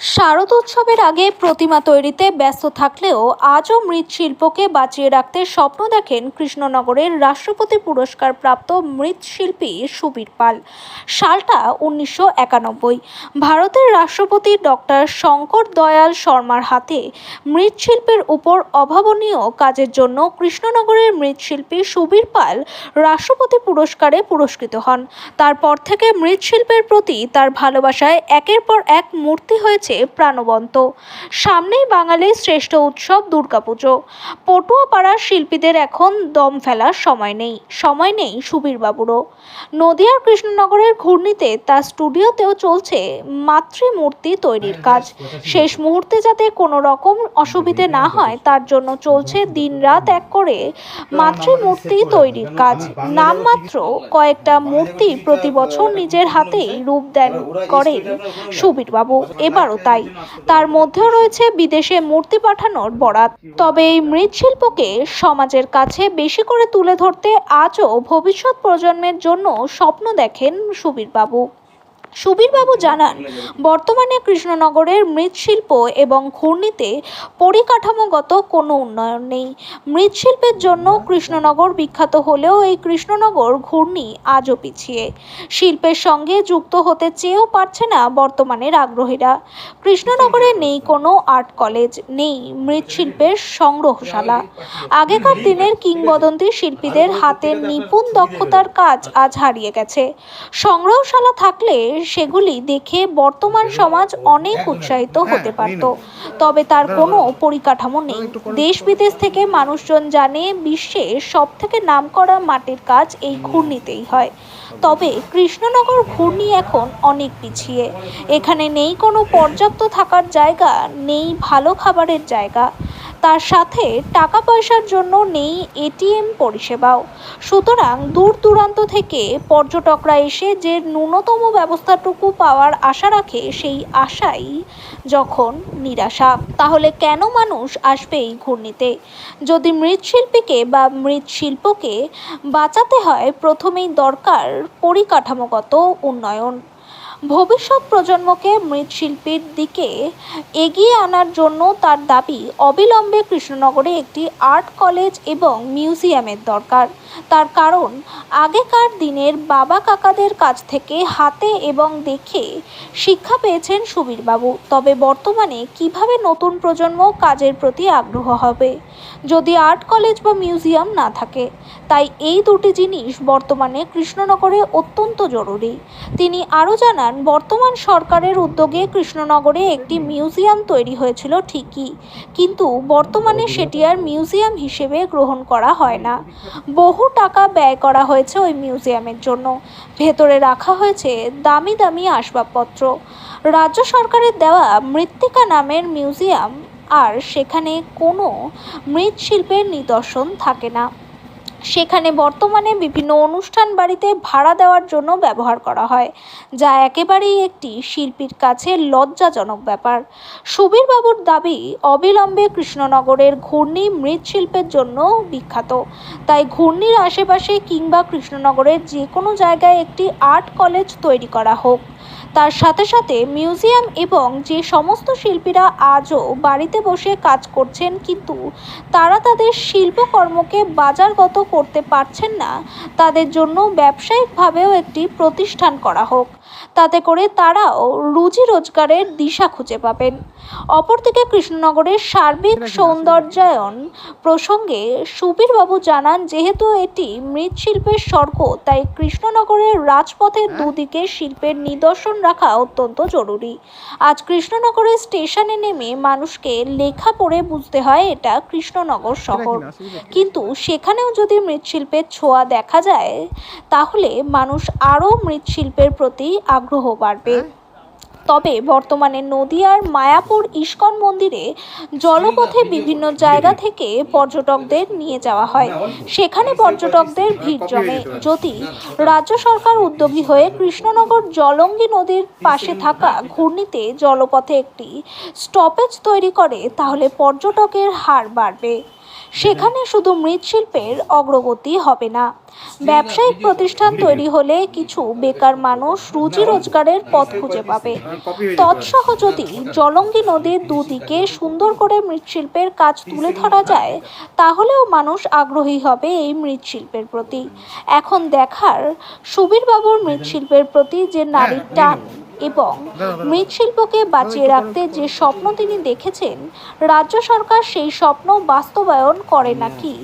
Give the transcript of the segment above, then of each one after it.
শারদ উৎসবের আগে প্রতিমা তৈরিতে ব্যস্ত থাকলেও আজও মৃৎশিল্পকে বাঁচিয়ে রাখতে স্বপ্ন দেখেন কৃষ্ণনগরের রাষ্ট্রপতি পুরস্কার প্রাপ্ত মৃৎশিল্পী সুবীর পাল। সালটা উনিশশো একানব্বই। ভারতের রাষ্ট্রপতি ডক্টর শঙ্কর দয়াল শর্মার হাতে মৃৎশিল্পের উপর অভাবনীয় কাজের জন্য কৃষ্ণনগরের মৃৎশিল্পী সুবীর পাল রাষ্ট্রপতি পুরস্কারে পুরস্কৃত হন। তারপর থেকে মৃৎশিল্পের প্রতি তার ভালোবাসায় একের পর এক মূর্তি হয়েছে প্রাণবন্ত। সামনেই বাঙালির শ্রেষ্ঠ উৎসব দুর্গাপুজো। পটুয়াপাড়ার শিল্পীদের এখন দম ফেলার সময় নেই সময় নেই সুবীরবাবুরও। নদিয়ার কৃষ্ণনগরের ঘূর্ণিতে তার স্টুডিওতেও চলছে মাতৃমূর্তি তৈরির কাজ। শেষ মুহূর্তে যাতে কোনো রকম অসুবিধে না হয় তার জন্য চলছে দিনরাত এক করে মাতৃমূর্তি তৈরির কাজ। নামমাত্র কয়েকটা মূর্তি প্রতি বছর নিজের হাতেই রূপ দেন করেন সুবীরবাবু। এবারও তাই তার মধ্যেও রয়েছে বিদেশে মূর্তি পাঠানোর বরাত। তবে এই মৃৎশিল্পকে সমাজের কাছে বেশি করে তুলে ধরতে আজও ভবিষ্যৎ প্রজন্মের জন্য স্বপ্ন দেখেন সুবীরবাবু। সুবীরবাবু জানান, বর্তমানে কৃষ্ণনগরের মৃৎশিল্প এবং ঘূর্ণিতে পরিকাঠামোগত কোনো উন্নয়ন নেই। মৃৎশিল্পের জন্য কৃষ্ণনগর বিখ্যাত হলেও এই কৃষ্ণনগর ঘূর্ণি আজও পিছিয়ে। শিল্পের সঙ্গে যুক্ত হতে চেয়েও পারছে না বর্তমানের আগ্রহীরা। কৃষ্ণনগরে নেই কোনো আর্ট কলেজ, নেই মৃৎশিল্পের সংগ্রহশালা। আগেকার দিনের কিংবদন্তি শিল্পীদের হাতের নিপুণ দক্ষতার কাজ আজ হারিয়ে গেছে। সংগ্রহশালা থাকলে সেগুলি দেখে বর্তমান সমাজ অনেক উৎসাহিত হতে পারত। তবে তার কোনো পরিকাঠামো নেই। দেশ বিদেশ থেকে মানুষজন জানে বিশ্বে সব থেকে নামকরা মাটির কাজ এই ঘূর্ণিতেই হয়। তবে কৃষ্ণনগর ঘূর্ণি এখন অনেক পিছিয়ে। এখানে নেই কোনো পর্যাপ্ত থাকার জায়গা, নেই ভালো খাবারের জায়গা। তার সাথে টাকা পয়সার জন্য নেই এটিএম পরিষেবাও। সুতরাং দূর দূরান্ত থেকে পর্যটকরা এসে যে ন্যূনতম ব্যবস্থাটুকু পাওয়ার আশা রাখে সেই আশাই যখন নিরাশা। তাহলে কেন মানুষ আসবে এই ঘূর্ণিতে? যদি মৃৎশিল্পীকে বা মৃৎশিল্পকে বাঁচাতে হয়, প্রথমেই দরকার পরিকাঠামোগত উন্নয়ন। ভবিষ্যৎ প্রজন্মকে মৃৎশিল্পীর দিকে এগিয়ে আনার জন্য তার দাবি অবিলম্বে কৃষ্ণনগরে একটি আর্ট কলেজ এবং মিউজিয়ামের দরকার। তার কারণ, আগেকার দিনের বাবা কাকাদের কাছ থেকে হাতে এবং দেখে শিক্ষা পেয়েছেন সুবীরবাবু। তবে বর্তমানে কীভাবে নতুন প্রজন্ম কাজের প্রতি আগ্রহ হবে? যদি আর্ট কলেজ বা মিউজিয়াম না থাকে তাই এই দুটি জিনিস বর্তমানে কৃষ্ণনগরে অত্যন্ত জরুরি। তিনি আরও জানান, বর্তমান সরকারের উদ্যোগে কৃষ্ণনগরে একটি মিউজিয়াম তৈরি হয়েছিল ঠিকই, কিন্তু বর্তমানে সেটি আর মিউজিয়াম হিসেবে গ্রহণ করা হয় না। বহু টাকা ব্যয় করা হয়েছে ওই মিউজিয়ামের জন্য। ভেতরে রাখা হয়েছে দামি দামি আসবাবপত্র। রাজ্য সরকারের দেওয়া মৃত্তিকা নামের মিউজিয়াম আর সেখানে কোনো মৃৎশিল্পের নিদর্শন থাকে না। সেখানে বর্তমানে বিভিন্ন অনুষ্ঠান বাড়িতে ভাড়া দেওয়ার জন্য ব্যবহার করা হয়, যা একেবারেই একটি শিল্পীর কাছে লজ্জাজনক ব্যাপার। সুবীরবাবুর দাবি, অবিলম্বে কৃষ্ণনগরের ঘূর্ণি মৃৎশিল্পের জন্য বিখ্যাত। তাই ঘূর্ণির আশেপাশে কিংবা কৃষ্ণনগরের যে কোনো জায়গায় একটি আর্ট কলেজ তৈরি করা হোক। তার সাথে সাথে মিউজিয়াম এবং যে সমস্ত শিল্পীরা আজও বাড়িতে বসে কাজ করছেন কিন্তু তারা তাদের শিল্পকর্মকে বাজারগত করতে পারছেন না। তাদের জন্য ব্যবসায়িকভাবেও একটি প্রতিষ্ঠান করা হোক। তাতে করে তারাও রুজি রোজগারের দিশা খুঁজে পাবেন। অপরদিকে কৃষ্ণনগরের সার্বিক সৌন্দর্যায়ন প্রসঙ্গে সুবীরবাবু জানান যেহেতু এটি মৃৎশিল্পের স্বর্গ তাই কৃষ্ণনগরের রাজপথের দুদিকে শিল্পের নিদর্শন রাখা অত্যন্ত জরুরি। আজ কৃষ্ণনগরের স্টেশনে নেমে মানুষকে লেখা পড়ে বুঝতে হয় এটা কৃষ্ণনগর শহর। কিন্তু সেখানেও যদি মৃৎশিল্পের ছোঁয়া দেখা যায় তাহলে মানুষ আরও মৃৎশিল্পের প্রতি আগ্রহ বাড়বে। তবে বর্তমানে নদিয়ার মায়াপুর ইস্কন মন্দিরে জলপথে বিভিন্ন জায়গা থেকে পর্যটকদের নিয়ে যাওয়া হয়। সেখানে পর্যটকদের ভিড় জমে। যদি রাজ্য সরকার উদ্যোগী হয়ে কৃষ্ণনগর জলঙ্গি নদীর পাশে থাকা ঘূর্ণিতে জলপথে একটি স্টপেজ তৈরি করে তাহলে পর্যটকের হার বাড়বে। সেখানে শুধু মৃৎশিল্পের অগ্রগতি হবে না। ব্যবসায়িক প্রতিষ্ঠান তৈরি হলে কিছু বেকার মানুষ রুজি রোজগারের পথ খুঁজে পাবে। তৎসহ যদি জলঙ্গি নদীর দুদিকে সুন্দর করে মৃৎশিল্পের কাজ তুলে ধরা যায় তাহলেও মানুষ আগ্রহী হবে এই মৃৎশিল্পের প্রতি। এখন দেখার সুবীরবাবুর মৃৎশিল্পের প্রতি যে নারীর টান এবং মৃৎশিল্পকে বাঁচিয়ে রাখতে যে স্বপ্ন তিনি দেখেছেন, রাজ্য সরকার সেই স্বপ্ন বাস্তবায়ন করে নাকি?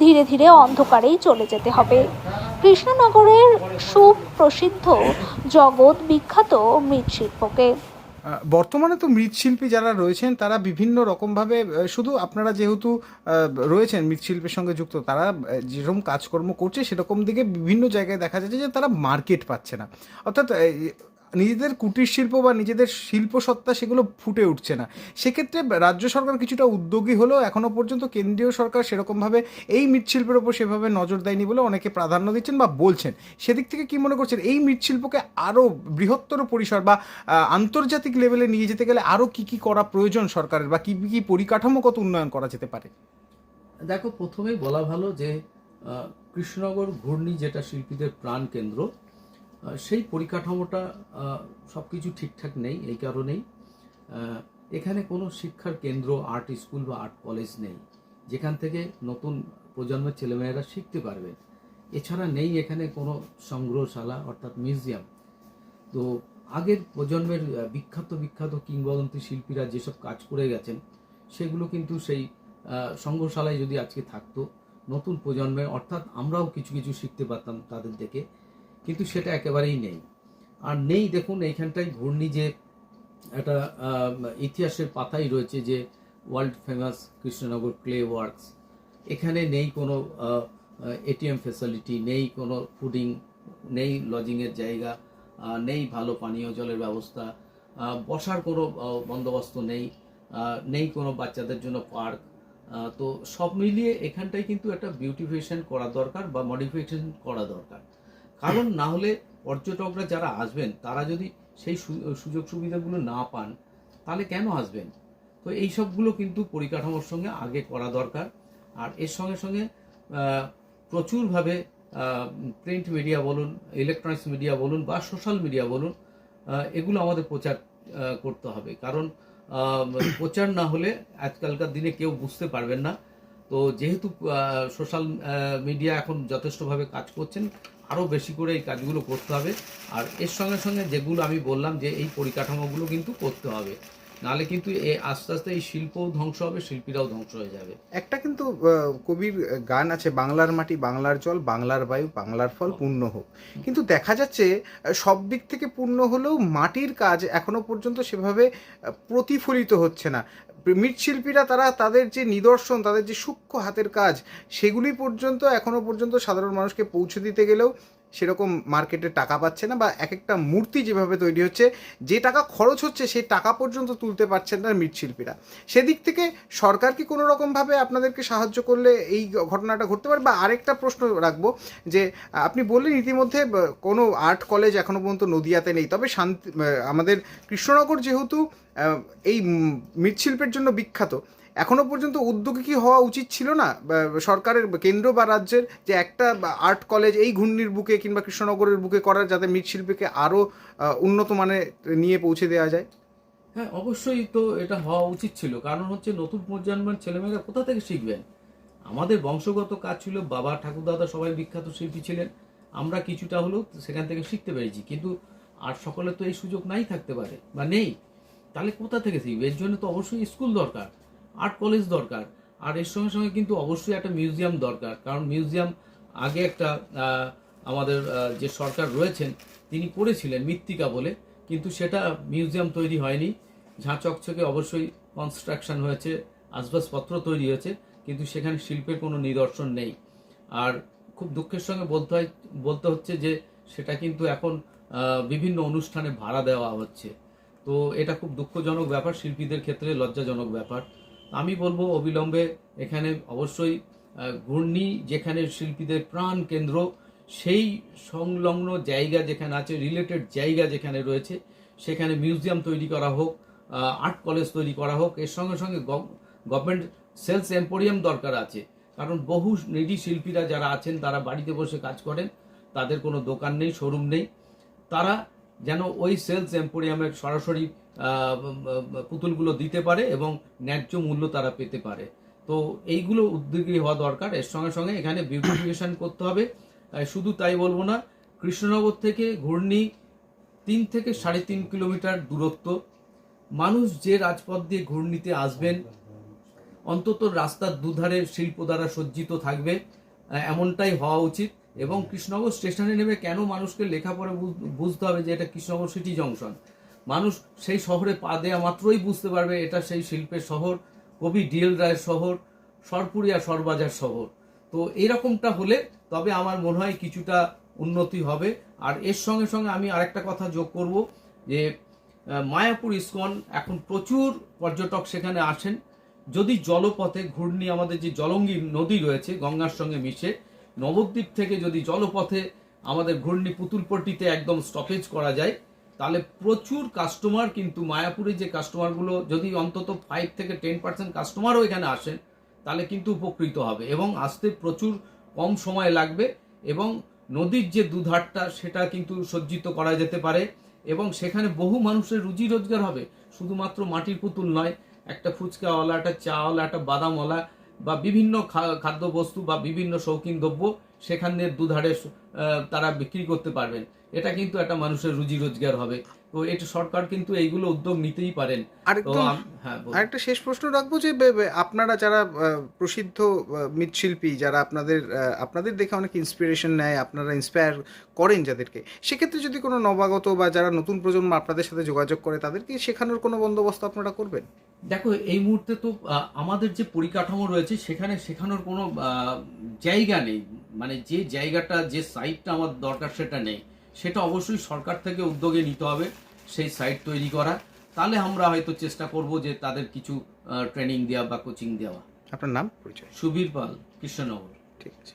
ধীরে ধীরে অন্ধকারেই চলে যেতে হবে। কৃষ্ণনগরের সুপ্রসিদ্ধ জগৎ বিখ্যাত মৃৎশিল্পকে। বর্তমানে তো মৃৎশিল্পী যারা রয়েছেন, তারা বিভিন্ন রকমভাবে শুধু আপনারা যেহেতু রয়েছেন মৃৎশিল্পের সঙ্গে যুক্ত, তারা যেরকম কাজকর্ম করছে, সেরকম দিকে বিভিন্ন জায়গায় দেখা যাচ্ছে যে তারা মার্কেট পাচ্ছে না। অর্থাৎ নিজেদের কুটির শিল্প বা নিজেদের শিল্প সত্তা সেগুলো ফুটে উঠছে না। সেক্ষেত্রে রাজ্য সরকার কিছুটা উদ্যোগী হলেও এখনও পর্যন্ত কেন্দ্রীয় সরকার সেরকমভাবে এই মৃৎশিল্পের ওপর সেভাবে নজর দেয়নি বলে অনেকে প্রাধান্য দিচ্ছেন বা বলছেন। সেদিক থেকে কি মনে করছেন? এই মৃৎশিল্পকে আরও বৃহত্তর পরিসর বা আন্তর্জাতিক লেভেলে নিয়ে যেতে গেলে আরও কি কি করা প্রয়োজন সরকারের বা কী কী পরিকাঠামোগত উন্নয়ন করা যেতে পারে? দেখো, প্রথমেই বলা ভালো যে কৃষ্ণনগর ঘূর্ণি যেটা শিল্পীদের প্রাণ কেন্দ্র সেই পরিকাঠামোটা সব কিছু ঠিকঠাক নেই, এই কারণেই এখানে কোনো শিক্ষার কেন্দ্র, আর্ট স্কুল বা আর্ট কলেজ নেই, যেখান থেকে নতুন প্রজন্মের ছেলেমেয়েরা শিখতে পারবে। এছাড়া নেই এখানে কোনো সংগ্রহশালা অর্থাৎ মিউজিয়াম। তো আগের প্রজন্মের বিখ্যাত বিখ্যাত কিংবদন্তি শিল্পীরা যেসব কাজ করে গেছেন, সেগুলো কিন্তু সেই সংগ্রহশালায় যদি আজকে থাকতো, নতুন প্রজন্মে, অর্থাৎ আমরাও কিছু কিছু শিখতে পারতাম তাদের দেখে কিন্তু সেটা একেবারেই নেই। আর নেই দেখুন, এইখানটায় ঘূর্ণি যে একটা ইতিহাসের পাতাই রয়েছে যে world famous Krishnanagar clay works এখানে নেই কোনো এটিএম ফেসিলিটি নেই কোনো ফুডিং নেই লজিংয়ের জায়গা নেই ভালো পানীয় জলের ব্যবস্থা বসার কোনো বন্দোবস্ত নেই নেই কোনো বাচ্চাদের জন্য পার্ক তো সব মিলিয়ে এখানটায় কিন্তু একটা বিউটিফিকেশন করা দরকার বা মডিফিকেশন করা দরকার। কারণ না হলে পর্যটকরা যারা আসবেন, তারা যদি সেই সুযোগ সুবিধাগুলো না পান, তাহলে কেন আসবেন? তো এই সবগুলো কিন্তু পরিকাঠামোর সঙ্গে আগে করা দরকার। আর এর সঙ্গে সঙ্গে প্রচুরভাবে প্রিন্ট মিডিয়া বলুন, ইলেকট্রনিক্স মিডিয়া বলুন বা সোশ্যাল মিডিয়া বলুন এগুলো আমাদের প্রচার করতে হবে। কারণ প্রচার না হলে আজকালকার দিনে কেউ বুঝতে পারবেন না। তো যেহেতু সোশ্যাল মিডিয়া এখন যথেষ্টভাবে কাজ করছেন আরও বেশি করে এই কাজগুলো করতে হবে। আর এর সঙ্গে সঙ্গে যেগুলো আমি বললাম যে এই পরিকাঠামোগুলো কিন্তু করতে হবে। নাহলে কিন্তু এ আস্তে আস্তে এই শিল্পও ধ্বংস হবে, শিল্পীরাও ধ্বংস হয়ে যাবে। একটা কিন্তু কবির গান আছে, বাংলার মাটি বাংলার জল, বাংলার বায়ু, বাংলার ফল পূর্ণ হোক। কিন্তু দেখা যাচ্ছে সব দিক থেকে পূর্ণ হলেও মাটির কাজ এখনও পর্যন্ত সেভাবে প্রতিফলিত হচ্ছে না। মৃৎশিল্পীরা তারা তাদের যে নিদর্শন, তাদের যে সূক্ষ্ম হাতের কাজ, সেগুলি পর্যন্ত এখনও পর্যন্ত সাধারণ মানুষকে পৌঁছে দিতে গেলেও সেরকম মার্কেটে টাকা পাচ্ছে না বা এক একটা মূর্তি যেভাবে তৈরি হচ্ছে, যে টাকা খরচ হচ্ছে সেই টাকা পর্যন্ত তুলতে পারছেন না মৃৎশিল্পীরা। সেদিক থেকে সরকার কি কোনো রকমভাবে আপনাদেরকে সাহায্য করলে এই ঘটনাটা ঘটতে পারে? বা আরেকটা প্রশ্ন রাখব, যে আপনি বললেন ইতিমধ্যে কোনো আর্ট কলেজ এখনও পর্যন্ত নদিয়াতে নেই। তবে শান্তি আমাদের কৃষ্ণনগর যেহেতু এই মৃৎশিল্পের জন্য বিখ্যাত এখনও পর্যন্ত উদ্যোগী কি হওয়া উচিত ছিল না? সরকারের কেন্দ্র বা রাজ্যের যে একটা আর্ট কলেজ এই ঘূর্ণির বুকে কিংবা কৃষ্ণনগরের বুকে করার যাতে মৃৎশিল্পীকে আরও উন্নত মানে নিয়ে পৌঁছে দেওয়া যায়? হ্যাঁ অবশ্যই তো এটা হওয়া উচিত ছিল। কারণ হচ্ছে নতুন প্রজন্মের ছেলেমেয়েরা কোথা থেকে শিখবেন? আমাদের বংশগত কাজ ছিল বাবা, ঠাকুরদাদা সবাই বিখ্যাত শিল্পী ছিলেন। আমরা কিছুটা হলেও সেখান থেকে শিখতে পেরেছি। কিন্তু আর সকলে তো এই সুযোগ নাই থাকতে পারে, বা নেই। তাহলে কোথা থেকে শিখবে? এর জন্য তো অবশ্যই স্কুল দরকার। আর্ট কলেজ দরকার। আর এর সঙ্গে সঙ্গে কিন্তু অবশ্যই একটা মিউজিয়াম দরকার। কারণ মিউজিয়াম আগে একটা আমাদের যে সরকার রয়েছেন, তিনি করেছিলেন মৃত্তিকা বলে। কিন্তু সেটা মিউজিয়াম তৈরি হয়নি। ঝাঁ চকচকে অবশ্যই কনস্ট্রাকশন হয়েছে, আসবাবপত্র তৈরি হয়েছে, কিন্তু সেখানে শিল্পের কোনো নিদর্শন নেই। আর খুব দুঃখের সঙ্গে বলতে হয়, বলতে হচ্ছে যে সেটা কিন্তু এখন বিভিন্ন অনুষ্ঠানে ভাড়া দেওয়া হচ্ছে। তো এটা খুব দুঃখজনক ব্যাপার, শিল্পীদের ক্ষেত্রে লজ্জাজনক ব্যাপার। আমি বলব অবিলম্বে এখানে অবশ্যই ঘূর্ণি যেখানে শিল্পীদের প্রাণ কেন্দ্র, সেই সংলগ্ন জায়গা যেখানে আছে রিলেটেড জায়গা যেখানে রয়েছে, সেখানে মিউজিয়াম তৈরি করা হোক আর্ট কলেজ তৈরি করা হোক, এর সঙ্গে সঙ্গে গভর্নমেন্ট সেলস এম্পোরিয়াম দরকার আছে। কারণ বহু নিডি শিল্পীরা যারা আছেন, তারা বাড়িতে বসে কাজ করেন, তাদের কোনো দোকান নেই শোরুম নেই। তারা যেন ওই সেলস এম্পোরিয়ামের সরাসরি পুতুলগুলো দিতে পারে এবং ন্যায্য মূল্য তারা পেতে পারে। তো এইগুলো উদ্যোগী হওয়া দরকার। এর সঙ্গে সঙ্গে এখানে বিউটিফিকেশন করতে হবে। শুধু তাই বলব না, কৃষ্ণনগর থেকে ঘূর্ণি তিন থেকে সাড়ে তিন কিলোমিটার দূরত্ব। মানুষ যে রাজপথ দিয়ে ঘূর্ণিতে আসবেন, অন্তত রাস্তার দুধারে শিল্প দ্বারা সজ্জিত থাকবে। এমনটাই হওয়া উচিত। এবং কৃষ্ণনগর স্টেশনে নেমে কেন মানুষকে লেখাপড়া বুঝ- বুঝতে হবে যে এটা কৃষ্ণনগর সিটি জংশন? মানুষ সেই শহরে পা দেওয়া মাত্রই বুঝতে পারবে এটা সেই শিল্পের শহর, কবি ডিএল রায়ের শহর সরপুরিয়া সরবাজার শহর। তো এরকমটা হলে তবে আমার মনে হয় কিছুটা উন্নতি হবে। আর এর সঙ্গে সঙ্গে আমি আরেকটা কথা যোগ করব যে মায়াপুর ইস্কন এখন প্রচুর পর্যটক সেখানে আসেন। যদি জলপথে ঘূর্ণি, আমাদের যে জলঙ্গি নদী রয়েছে গঙ্গার সঙ্গে মিশে নবদ্বীপ থেকে যদি জলপথে আমাদের ঘূর্ণি পুতুলপট্টিতে একদম স্টপেজ করা যায়, তাহলে প্রচুর কাস্টমার কিন্তু মায়াপুরে যে কাস্টমারগুলো যদি অন্তত ফাইভ থেকে টেন পার্সেন্ট কাস্টমারও এখানে আসেন, তাহলে কিন্তু উপকৃত হবে। এবং আসতে প্রচুর কম সময় লাগবে এবং নদীর যে দুধারটা, সেটা কিন্তু সজ্জিত করা যেতে পারে এবং সেখানে বহু মানুষের রুজি রোজগার হবে। শুধুমাত্র মাটির পুতুল নয়, একটা ফুচকাওয়ালা, একটা চাওয়ালা, একটা বাদামওয়ালা বা বিভিন্ন খাদ্যবস্তু বা বিভিন্ন শৌখিন দ্রব্য সেখানের দুধারে তারা বিক্রি করতে পারবেন। এটা কিন্তু একটা মানুষের রুজি রোজগার হবে। তো এটা সরকার কিন্তু এইগুলো উদ্যোগ নিতেই পারেন। হ্যাঁ। আরেকটা শেষ প্রশ্ন রাখব যে আপনারা যারা প্রসিদ্ধ মৃৎশিল্পী যারা আপনাদের আপনাদের দেখে অনেক ইন্সপিরেশন নেয় আপনারা ইন্সপায়ার করেন যাদেরকে সেক্ষেত্রে যদি কোনো নবাগত বা যারা নতুন প্রজন্ম আপনাদের সাথে যোগাযোগ করে তাদেরকে শেখানোর কোনো বন্দোবস্ত আপনারা করবেন? দেখো এই মুহূর্তে তো আমাদের যে পরিকাঠামো রয়েছে সেখানে শেখানোর কোনো আহ, জায়গা নেই। মানে যে জায়গাটা যে সাইটটা আমার দরকার সেটা নেই। সেটা অবশ্যই সরকার থেকে উদ্যোগে নিতে হবে সেই সাইট তৈরি করা। তাহলে আমরা হয়তো চেষ্টা করব যে তাদের কিছু ট্রেনিং দেওয়া বা কোচিং দেওয়া। আপনার নাম পরিচয়? সুবীর পাল কৃষ্ণনগর। ঠিক আছে।